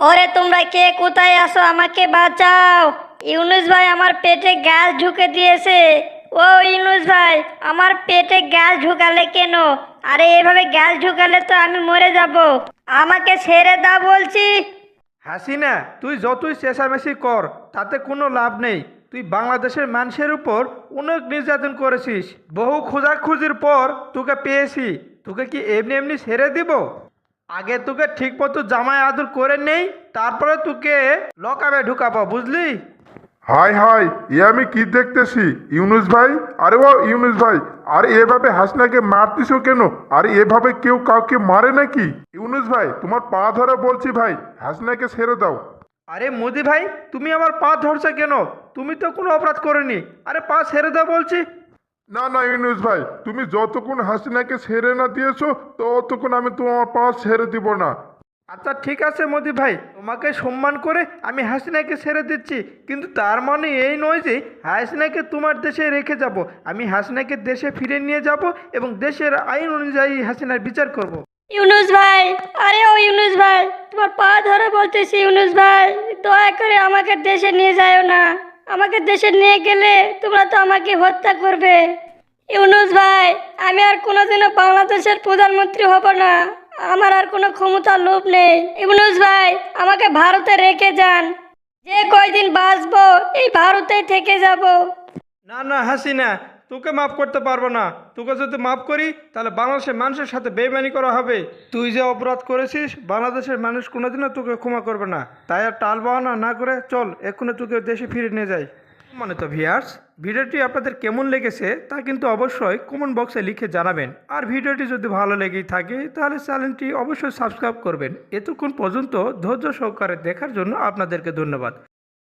ওরে, তোমরা কে? কোথায় আসো আমাকে বাঁচাও। ইউনুস ভাই, আমার পেটে গ্যাস ঢুকে দিয়েছে। ও ইউনুস ভাই, আমার পেটে গ্যাস ঢুকালে কেন? আরে, এভাবে গ্যাস ঢুকালে তো আমি মরে যাব। আমাকে ছেড়ে দাও বলছি। হাসিনা, তুই যতই চেঁচামেচি কর, তাতে কোনো লাভ নেই। তুই বাংলাদেশের মানুষের উপর অনেক নির্যাতন করেছিস। বহু খোঁজাখুঁজির পর তোকে পেয়েছি। তোকে কি এমনি এমনি ছেড়ে দিব? আগে তোকে ঠিক মতো জামাই আদর করে নেই তারপরে তোকে লকাবে ঢুকাবো বুঝলি? হাই হাই এ আমি কি দেখতেছি? ইউনুস ভাই? আরে ও ইউনুস ভাই আর এভাবে হাসনাকে মারতিছো কেন? আর এভাবে কেউ কাউকে মারে নাকি? ইউনুস ভাই তোমার পা ধরে বলছি ভাই হাসনাকে ছেড়ে দাও। আরে মোদি ভাই তুমি আমার পা ধরছো কেন? তুমি তো কোনো অপরাধ করেনি। আরে পা ছেড়ে দাও বলছি। না না ইউনুস ভাই তুমি যতক্ষণ হাসিনাকে ছেড়ে না দিয়েছ ততক্ষণ আমি তোমার পা ছেড়ে দিব না। আচ্ছা ঠিক আছে মোদি ভাই তোমাকে সম্মান করে আমি হাসিনাকে ছেড়ে দিচ্ছি কিন্তু তার মানে এই নয় যে হাসিনাকে তোমার দেশে রেখে যাব। আমি হাসিনাকে দেশে ফিরে নিয়ে যাব এবং দেশের আইন অনুযায়ী হাসিনার বিচার করব। ইউনুস ভাই আরে ও ইউনুস ভাই তোমার পা ধরে বলতেছি ইউনুস ভাই দয়া করে আমাকে দেশে নিয়ে যাও না। আমাকে দেশে নিয়ে গেলে তোমরা তো আমাকে হত্যা করবে। ইউনুস ভাই, আমি আর কোনোদিনও বাংলাদেশের প্রধানমন্ত্রী হব না। আমার আর কোনো ক্ষমতার লোভ নেই। ইউনুস ভাই, আমাকে ভারতে রেখে যান। যে কয়দিন বাঁচবো, এই ভারতেই থেকে যাব। না না, হাসিনা, তোকে মাফ করতে পারব না। তোকে যদি মাফ করি, তাহলে বাংলাদেশের মানুষের সাথে বেইমানি করা হবে। তুই যে অপরাধ করেছিস, বাংলাদেশের মানুষ কোনোদিনও তোকে ক্ষমা করবে না। তাই আর টাল বাহানা না করে চল, এক্ষুনি তোকে দেশে ফিরে নিয়ে যাই। মানে তো ভিয়ার্স ভিডিওটি আপনাদের কেমন লেগেছে তা কিন্তু অবশ্যই কমেন্ট বক্সে লিখে জানাবেন। আর ভিডিওটি যদি ভালো লেগেই থাকে, তাহলে চ্যানেলটি অবশ্যই সাবস্ক্রাইব করবেন। এতক্ষণ পর্যন্ত ধৈর্য সহকারে দেখার জন্য আপনাদেরকে ধন্যবাদ।